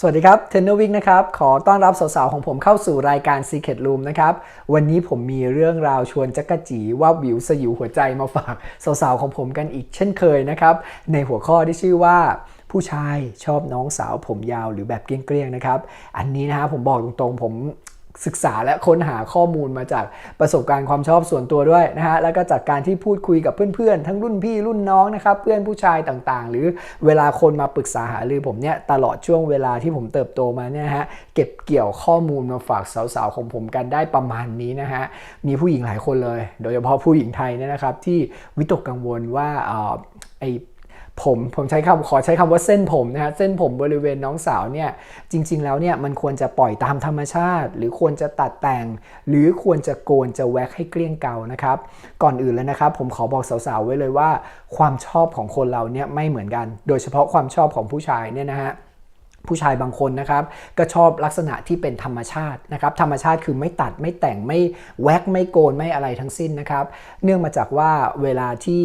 สวัสดีครับเทนเนอร์วิกนะครับ ขอต้อนรับสาวๆ ของผมเข้าสู่รายการ Secret Room นะครับ วันนี้ผมมีเรื่องราวชวนจักกะจีว่าวิวสยิวหัวใจมาฝากสาวๆ ของผมกันอีกเช่นเคยนะครับ ในหัวข้อที่ชื่อว่าผู้ชายชอบน้องสาวผมยาวหรือแบบเกลี้ยงๆนะครับ อันนี้นะฮะผมบอกตรงๆ ผม ศึกษาและค้นหาข้อมูลมาจากประสบการณ์ความชอบส่วนตัวด้วยนะฮะแล้วก็จากการที่พูดคุยกับเพื่อนๆ ทั้งรุ่นพี่รุ่นน้องนะครับเพื่อนผู้ชายต่างๆ หรือเวลาคนมาปรึกษาหารือผมเนี่ยตลอดช่วงเวลาที่ผมเติบโตมาเนี่ยฮะเก็บเกี่ยวข้อมูลมาฝากสาวๆของผมกันได้ประมาณนี้นะฮะมีผู้หญิงหลายคนเลย โดยเฉพาะผู้หญิงไทยเนี่ยนะครับที่วิตกกังวลว่าเออไอ ผมผมใช้คำขอใช้คำว่าเส้นผมนะฮะเส้นผมบริเวณน้องสาวเนี่ยจริง ๆ แล้วเนี่ยมันควรจะปล่อยตามธรรมชาติ หรือควรจะตัดแต่ง หรือควรจะโกนจะแว็กให้เกลี้ยงเกานะครับ ก่อนอื่นเลยนะครับ ผมขอบอกสาวๆไว้เลยว่า ความชอบของคนเราเนี่ยไม่เหมือนกัน โดยเฉพาะความชอบของผู้ชายเนี่ยนะฮะ ผู้ชายบางคนนะครับ ก็ชอบลักษณะที่เป็นธรรมชาตินะครับ ธรรมชาติคือไม่ตัดไม่แต่งไม่แว็กไม่โกนไม่อะไรทั้งสิ้นนะครับ เนื่องมาจากว่าเวลาที่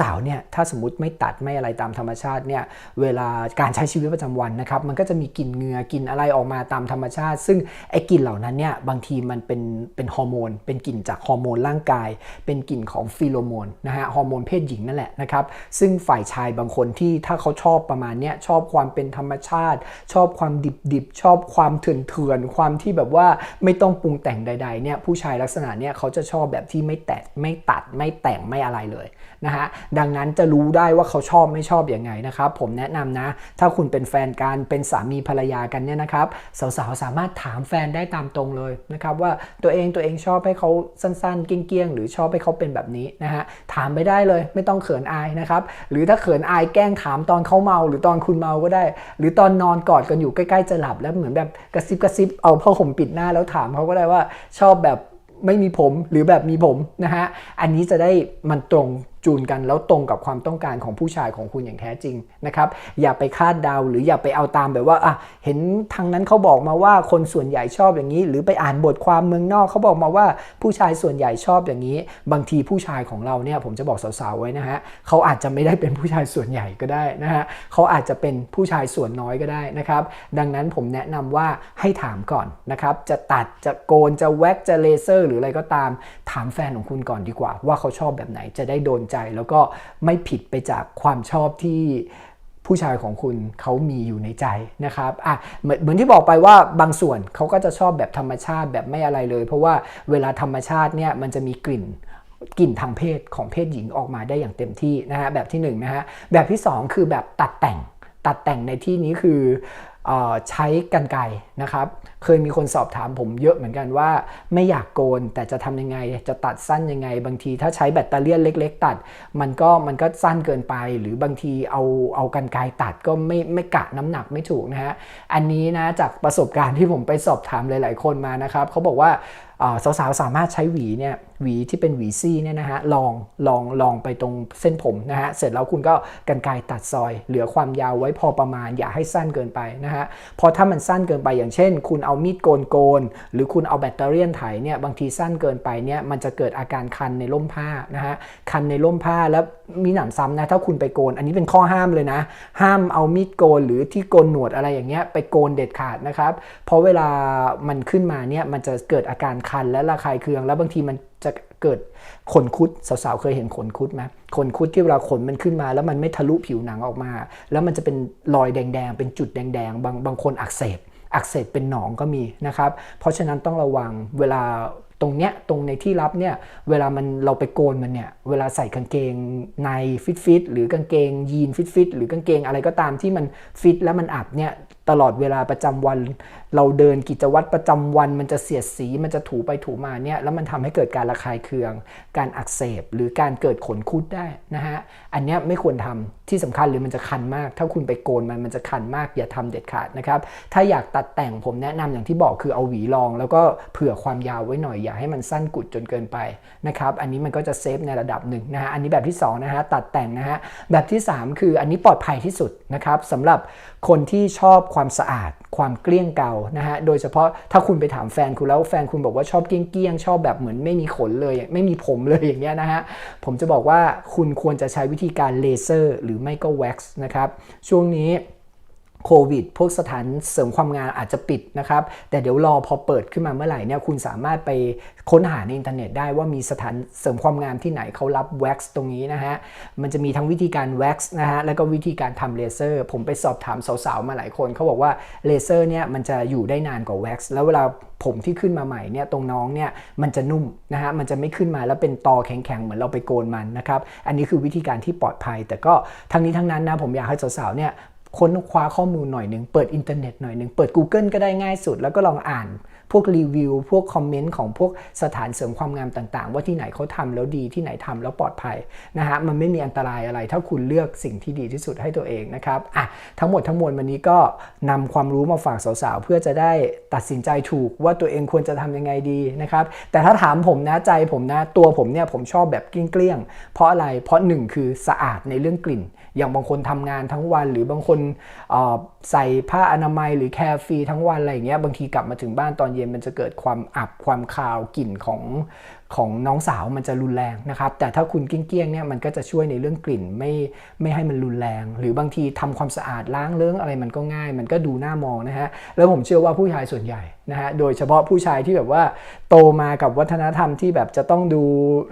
สาวๆเนี่ยถ้าสมมติไม่ตัดไม่อะไรตามธรรมชาติเนี่ยเวลาการใช้ชีวิตประจำวันนะครับ มันก็จะมีกลิ่นเหงื่อกลิ่นอะไรออกมาตามธรรมชาติ ซึ่งไอ้กลิ่นเหล่านั้นเนี่ยบางทีมันเป็นเป็นฮอร์โมน เป็นกลิ่นจากฮอร์โมนร่างกาย เป็นกลิ่นของฟีโรโมนนะฮะฮอร์โมนเพศหญิงนั่นแหละนะครับซึ่งฝ่ายชายบางคนที่ถ้าเขาชอบประมาณเนี้ยชอบความเป็นธรรมชาติชอบความดิบๆ ชอบความเถื่อนๆ ความที่แบบว่าไม่ต้องปรุงแต่งใดๆเนี่ยผู้ชายลักษณะเนี้ยเขาจะชอบแบบที่ไม่แตะไม่ตัดไม่แต่งไม่อะไรเลยนะฮะดังนั้นจะรู้ได้ว่าเขาชอบไม่ชอบอยังไงนะครับ ผมแนะนำนะ ถ้าคุณเป็นแฟนกันเป็นสามีภรรยากันเนี่ยนะครับสาวๆสามารถถามแฟนได้ตามตรงเลยนะครับว่าตัวเองตัวเองชอบให้เขาสั้นๆ เกี้ยงๆ หรือชอบให้เขาเป็นแบบนี้นะฮะถามไปได้เลยไม่ต้องเขินอายนะครับหรือถ้าเขินอายแกล้งถามตอนเขาเมา หรือตอนคุณเมาก็ได้ หรือตอนนอนกอดกันอยู่ใกล้ๆจะหลับ แล้วเหมือนแบบกระซิบกระซิบเอาผ้าห่มปิดหน้าแล้วถามเขาก็ได้ว่าชอบแบบไม่มีผมหรือแบบมีผมนะฮะ อันนี้จะได้มันตรง จูนกันแล้วตรงกับความต้องการของผู้ชายของคุณอย่างแท้จริงนะครับ อย่าไปคาดเดาหรืออย่าไปเอาตามแบบว่าอะเห็นทางนั้นเขาบอกมาว่าคนส่วนใหญ่ชอบอย่างนี้ หรือไปอ่านบทความเมืองนอกเขาบอกมาว่าผู้ชายส่วนใหญ่ชอบอย่างนี้ บางทีผู้ชายของเราเนี่ยผมจะบอกสาวๆไว้นะฮะเขาอาจจะไม่ได้เป็นผู้ชายส่วนใหญ่ก็ได้นะฮะเขาอาจจะเป็นผู้ชายส่วนน้อยก็ได้นะครับ ดังนั้นผมแนะนำว่าให้ถามก่อนนะครับจะตัดจะโกนจะแว็กจะเลเซอร์ หรืออะไรก็ตาม ถามแฟนของคุณก่อนดีกว่า ว่าเขาชอบแบบไหนจะได้โดนใจแล้วก็ไม่ผิดไปจากความชอบที่ผู้ชายของคุณเขามีอยู่ในใจนะครับอะเหมือนเหมือนที่บอกไปว่าบางส่วนเขาก็จะชอบแบบธรรมชาติแบบไม่อะไรเลย เพราะว่าเวลาธรรมชาติเนี่ยมันจะมีกลิ่นกลิ่นทางเพศของเพศหญิงออกมาได้อย่างเต็มที่นะฮะแบบที่1นงนะฮะแบบที่ 2 คือแบบตัดแต่งตัดแต่งในที่นี้คืออใช้กันไกนะครับเคยมีคนสอบถามผมเยอะเหมือนกันว่า ไม่อยากโกนแต่จะทำยังไง จะตัดสั้นยังไง บางทีถ้าใช้แบตเตอรี่เล็ก ๆ ตัด มันก็มันก็สั้นเกินไป หรือบางทีเอาเอากันไกรตัดก็ไม่ไม่กะน้ำหนักไม่ถูกนะฮะอันนี้นะจากประสบการณ์ที่ผมไปสอบถามหลาย ๆ คนมานะครับเขาบอกว่าสาวๆสามารถใช้หวีเนี่ยหวีที่เป็นหวีซี่เนี่ยนะฮะลองลองลองไปตรงเส้นผมนะฮะเสร็จแล้วคุณก็กันไกรตัดซอย เหลือความยาวไว้พอประมาณอย่าให้สั้นเกินไปนะฮะพราะถ้ามันสั้นเกินไปอย่างเช่น คุณเอามีดโกนโกน หรือคุณเอาแบตเตอรี่ไถเนี่ยบางทีสั้นเกินไปเนี่ยมันจะเกิดอาการคันในร่มผ้านะฮะคันในร่มผ้าแล้วมีหนำซ้ำนะถ้าคุณไปโกน อันนี้เป็นข้อห้ามเลยนะ ห้ามเอามีดโกนหรือที่โกนหนวดอะไรอย่างเงี้ยไปโกนเด็ดขาดนะครับ เพราะเวลามันขึ้นมาเนี่ยมันจะเกิดอาการคันและระคายเคือง แล้วบางทีมันจะเกิดขนคุดสาวๆเคยเห็นขนคุดไหมขนคุดที่เวลาขนมันขึ้นมา แล้วมันไม่ทะลุผิวหนังออกมา แล้วมันจะเป็นรอยแดงๆ เป็นจุดแดงๆ บางบางคนอักเสบ อักเสบเป็นหนองก็มีนะครับ เพราะฉะนั้นต้องระวังเวลาตรงเนี้ยตรงในที่รับเนี่ยเวลามันเราไปโกนมันเนี่ยเวลาใส่กางเกงในฟิตฟิตหรือกางเกงยีนฟิตฟิตหรือกางเกงอะไรก็ตามที่มันฟิตแล้วมันอับเนี่ย ตลอดเวลาประจำวัน เราเดินกิจวัตรประจำวัน มันจะเสียดสีมันจะถูไปถูมาเนี่ยแล้วมันทำให้เกิดการระคายเคือง การอักเสบหรือการเกิดขนคุดได้นะฮะอันนี้ไม่ควรทำที่สำคัญหรือมันจะคันมาก ถ้าคุณไปโกนมันมันจะคันมากอย่าทำเด็ดขาดนะครับถ้าอยากตัดแต่งผมแนะนำอย่างที่บอกคือเอาหวีรอง แล้วก็เผื่อความยาวไว้หน่อยอย่าให้มันสั้นกุดจนเกินไปนะครับอันนี้มันก็จะเซฟในระดับหนึ่งนะฮะอันนี้แบบที่2นะฮะตัดแต่งนะฮะแบบที่ 3 คืออันนี้ปลอดภัยที่สุดนะครับสำหรับคนที่ชอบความสะอาด ความเกลี้ยงเก่านะฮะ โดยเฉพาะถ้าคุณไปถามแฟนคุณแล้วแฟนคุณบอกว่าชอบเกลี้ยงๆ ชอบแบบเหมือนไม่มีขนเลย ไม่มีผมเลยอย่างเงี้ยนะฮะ ผมจะบอกว่าคุณควรจะใช้วิธีการเลเซอร์ หรือไม่ก็แว็กซ์นะครับ ช่วงนี้ โควิด พวกสถานเสริมความงามอาจจะปิดนะครับ แต่เดี๋ยวรอพอเปิดขึ้นมาเมื่อไหร่เนี่ยคุณสามารถไปค้นหาในอินเทอร์เน็ตได้ว่ามีสถานเสริมความงามที่ไหนเขารับแว็กซ์ตรงนี้นะฮะ มันจะมีทั้งวิธีการแว็กซ์นะฮะ แล้วก็วิธีการทำเลเซอร์ ผมไปสอบถามสาวๆ มาหลายคน เขาบอกว่าเลเซอร์เนี่ยมันจะอยู่ได้นานกว่าแว็กซ์ แล้วเวลาผมที่ขึ้นมาใหม่เนี่ยตรงน้องเนี่ยมันจะนุ่มนะฮะ มันจะไม่ขึ้นมาแล้วเป็นตอแข็งๆ เหมือนเราไปโกนมันนะครับ อันนี้คือวิธีการที่ปลอดภัย แต่ก็ทั้งนี้ทั้งนั้นนะผมอยากให้สาวๆ เนี่ย ค้นคว้าข้อมูลหน่อยหนึ่งเปิดอินเทอร์เน็ตหน่อยหนึ่งเปิด Google ก็ได้ง่ายสุด แล้วก็ลองอ่าน วกรีวิว พวกคอมเมนต์ของพวกสถานเสริมความงามต่าง ๆ ว่าที่ไหนเขาทำแล้วดีที่ไหนทำแล้วปลอดภัยนะฮะมันไม่มีอันตรายอะไร ถ้าคุณเลือกสิ่งที่ดีที่สุดให้ตัวเองนะครับอะทั้งหมดทั้งมวลวันนี้ก็นำความรู้มาฝากสาวๆเพื่อจะได้ตัดสินใจถูกว่าตัวเองควรจะทำยังไงดีนะครับแต่ถ้าถามผมนะใจผมนะตัวผมเนี่ยผมชอบแบบเกลี้ยงๆเพราะอะไรเพราะหนึ่งคือสะอาดในเรื่องกลิ่น อย่างบางคนทำงานทั้งวัน หรือบางคนใส่ผ้าอนามัยหรือแคร์ฟรีทั้งวันอะไรอย่างเงี้ยบางทีกลับมาถึงบ้านตอนเย็นมันจะเกิดความอับความคาวกลิ่นของ ของน้องสาวมันจะรุนแรงนะครับ แต่ถ้าคุณเกี้ยงๆเนี่ยมันก็จะช่วยในเรื่องกลิ่นไม่ไม่ให้มันรุนแรง หรือบางทีทำความสะอาดล้างเรื่องอะไรมันก็ง่าย มันก็ดูน่ามองนะฮะแล้วผมเชื่อว่าผู้ชายส่วนใหญ่นะฮะโดยเฉพาะผู้ชายที่แบบว่าโตมากับวัฒนธรรมที่แบบจะต้องดู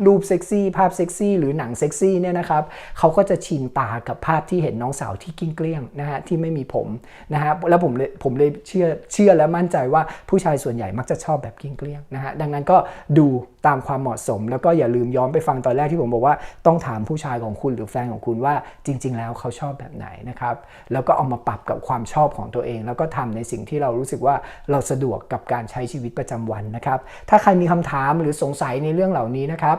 รูปเซ็กซี่ภาพเซ็กซี่หรือหนังเซ็กซี่เนี่ยนะครับเขาก็จะชินตากับภาพที่เห็นน้องสาวที่กิ้งเกลี้ยงนะฮะที่ไม่มีผมนะฮะแล้วผมเลยผมเลยเชื่อเชื่อและมั่นใจว่าผู้ชายส่วนใหญ่มักจะชอบแบบกิ้งเกลี้ยงนะฮะดังนั้นก็ดู ตามความเหมาะสม แล้วก็อย่าลืมย้อนไปฟังตอนแรกที่ผมบอกว่าต้องถามผู้ชายของคุณหรือแฟนของคุณว่าจริง ๆ แล้วเขาชอบแบบไหนนะครับแล้วก็เอามาปรับกับความชอบของตัวเอง แล้วก็ทำในสิ่งที่เรารู้สึกว่าเราสะดวกกับการใช้ชีวิตประจำวันนะครับถ้าใครมีคำถามหรือสงสัยในเรื่องเหล่านี้นะครับ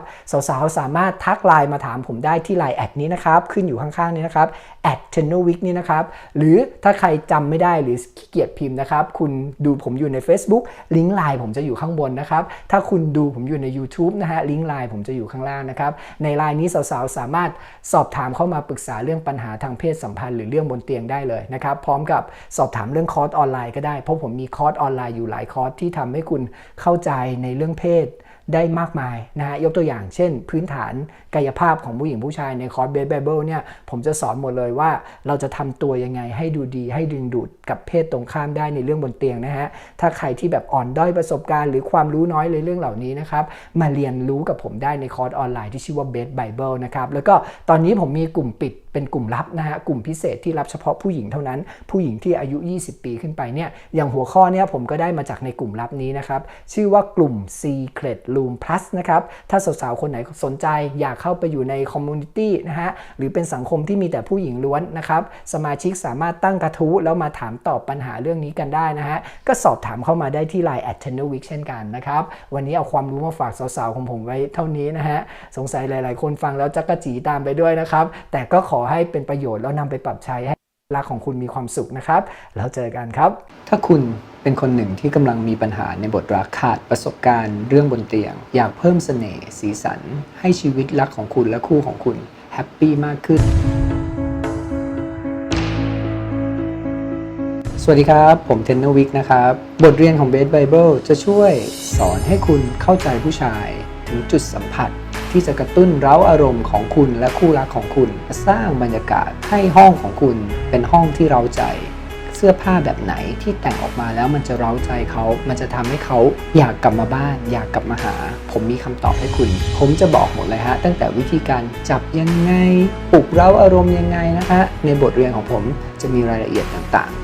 สาวๆสามารถทักไลน์มาถามผมได้ที่ไลน์แอดนี้นะครับขึ้นอยู่ข้างๆนี้นะครับแอดเทนโนวิกนี่นะครับหรือถ้าใครจำไม่ได้หรือขี้เกียจพิมพ์นะครับคุณดูผมอยู่ใน Facebook ลิงก์ไลน์ผมจะอยู่ข้างบนนะครับถ้าคุณดูผมอยู่ใน YouTube นะฮะลิงก์ไลน์ผมจะอยู่ข้างล่างนะครับ ในไลน์นี้สาวๆ สามารถสอบถามเข้ามาปรึกษาเรื่องปัญหาทางเพศสัมพันธ์หรือเรื่องบนเตียงได้เลยนะครับ พร้อมกับสอบถามเรื่องคอร์สออนไลน์ก็ได้ เพราะผมมีคอร์สออนไลน์อยู่หลายคอร์สที่ทำให้คุณเข้าใจในเรื่องเพศ ได้มากมายนะฮะยกตัวอย่างเช่น พื้นฐานกายภาพของผู้หญิงผู้ชายในคอร์สเบสไบเบิลเนี่ยผมจะสอนหมดเลยว่าเราจะทำตัวยังไงให้ดูดี ให้ดึงดูดกับเพศตรงข้ามได้ในเรื่องบนเตียงนะฮะถ้าใครที่แบบอ่อนด้อยประสบการณ์ หรือความรู้น้อยในเรื่องเหล่านี้นะครับมาเรียนรู้กับผมได้ในคอร์สออนไลน์ที่ชื่อว่า Best Bible นะครับแล้วก็ตอนนี้ผมมีกลุ่มปิดเป็นกลุ่มลับนะฮะกลุ่มพิเศษที่รับเฉพาะผู้หญิงเท่านั้น ผู้หญิงที่อายุ 20 ปีขึ้นไปเนี่ยอย่างหัวข้อเนี่ยผมก็ได้มาจากในกลุ่มลับนี้นะครับชื่อว่ากลุ่ม Secret Room Plus นะครับ ถ้าสาวๆ คนไหนสนใจอยากเข้าไปอยู่ในคอมมูนิตี้นะฮะ หรือเป็นสังคมที่มีแต่ผู้หญิงล้วนนะครับ สมาชิกสามารถตั้งกระทู้แล้วมาถามตอบปัญหาเรื่องนี้กันได้นะฮะ ก็สอบถามเข้ามาได้ที่ Line at Channel Week เช่นกันนะครับ วันนี้เอาความรู้มาฝากสาวๆ ของผมไว้เท่านี้นะฮะ สงสัยหลายๆ คนฟังแล้วจักกะจีตามไปด้วยนะครับ แต่ก็ขอให้เป็นประโยชน์แล้วนำไปปรับใช้ให้ รักของคุณมีความสุขนะครับ แล้วเจอกันครับ ถ้าคุณเป็นคนหนึ่งที่กำลังมีปัญหาในบทรักขาดประสบการณ์เรื่องบนเตียง อยากเพิ่มเสน่ห์สีสัน ให้ชีวิตรักของคุณและคู่ของคุณแฮปปี้มากขึ้น สวัสดีครับ ผมเทนเนอร์วิกนะครับ บทเรียนของ Best Bible จะช่วยสอนให้คุณเข้าใจผู้ชายถึงจุดสัมผัส ที่จะกระตุ้นเร้าอารมณ์ของคุณและคู่รักของคุณ สร้างบรรยากาศให้ห้องของคุณเป็นห้องที่เร้าใจ เสื้อผ้าแบบไหนที่แต่งออกมาแล้วมันจะเร้าใจเขา มันจะทำให้เขาอยากกลับมาบ้าน อยากกลับมาหา ผมมีคำตอบให้คุณ ผมจะบอกหมดเลยฮะ ตั้งแต่วิธีการจับยังไง ปลุกเร้าอารมณ์ยังไงนะฮะ ในบทเรียนของผมจะมีรายละเอียดต่างๆ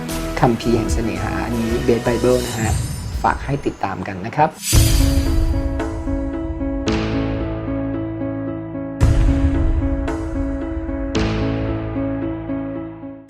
คัมภีร์แห่งเสน่หาอันนี้เบสไบเบิลนะฮะฝากให้ติดตามกันนะครับ